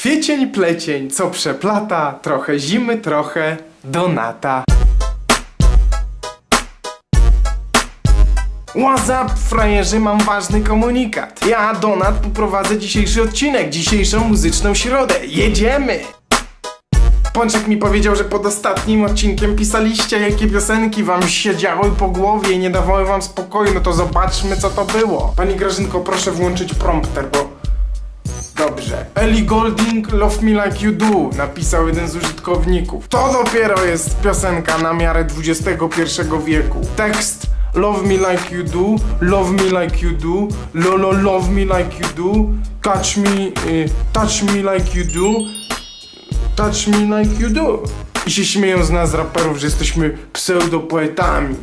Kwiecień, plecień, co przeplata, trochę zimy, trochę donata. WhatsApp, frajerzy, mam ważny komunikat. Ja, Donat, poprowadzę dzisiejszy odcinek, dzisiejszą muzyczną środę. Jedziemy! Pączek mi powiedział, że pod ostatnim odcinkiem pisaliście, jakie piosenki wam siedziały po głowie i nie dawały wam spokoju, no to zobaczmy, co to było. Pani Grażynko, proszę włączyć prompter, bo... Ellie Golding, Love Me Like You Do, napisał jeden z użytkowników. To dopiero jest piosenka na miarę XXI wieku. Tekst Love me like you do, love me like you do, lolo love me like you do, touch me, y, touch me like you do, touch me like you do. I się śmieją z nas raperów, że jesteśmy pseudopoetami.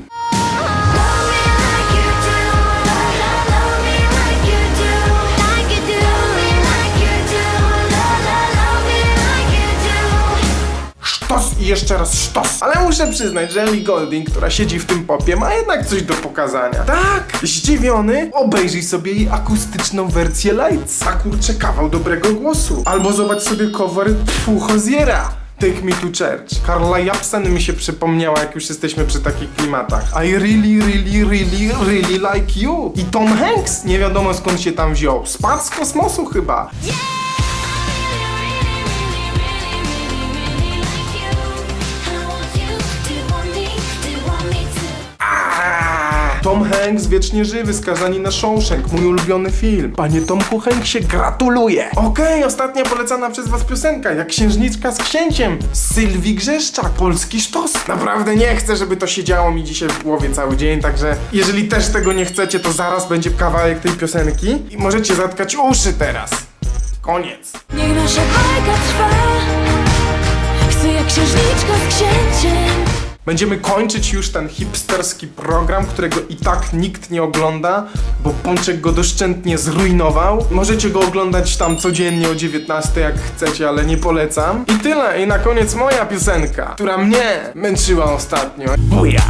Jeszcze raz sztos. Ale muszę przyznać, że Ellie Golding, która siedzi w tym popie, ma jednak coś do pokazania. Tak! Zdziwiony? Obejrzyj sobie jej akustyczną wersję Lights. A kurczę, kawał dobrego głosu. Albo zobacz sobie cover Tfu Hoziera. Take Me to Church. Carla Japsen mi się przypomniała, jak już jesteśmy przy takich klimatach. I really, really, really, really like you. I Tom Hanks, nie wiadomo skąd się tam wziął. Spadł z kosmosu chyba. Aaa! Tom Hanks wiecznie żywy, skazani na Shawshank, mój ulubiony film. Panie Tomku Hanksie, gratuluję! Okej, ostatnia polecana przez was piosenka, jak księżniczka z księciem, Sylwii Grzeszczak, polski sztos. Naprawdę nie chcę, żeby to siedziało mi dzisiaj w głowie cały dzień, także jeżeli też tego nie chcecie, to zaraz będzie kawałek tej piosenki i możecie zatkać uszy teraz. Koniec. Niech nasza bajka trwa, Będziemy kończyć już ten hipsterski program, którego i tak nikt nie ogląda, bo Pączek go doszczętnie zrujnował. Możecie go oglądać tam codziennie o 19 jak chcecie, ale nie polecam. I tyle, i na koniec moja piosenka, która mnie męczyła ostatnio. Buja!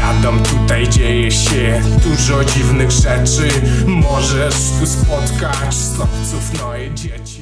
Radom, tutaj dzieje się dużo dziwnych rzeczy. Możesz tu spotkać stopców, no i dzieci.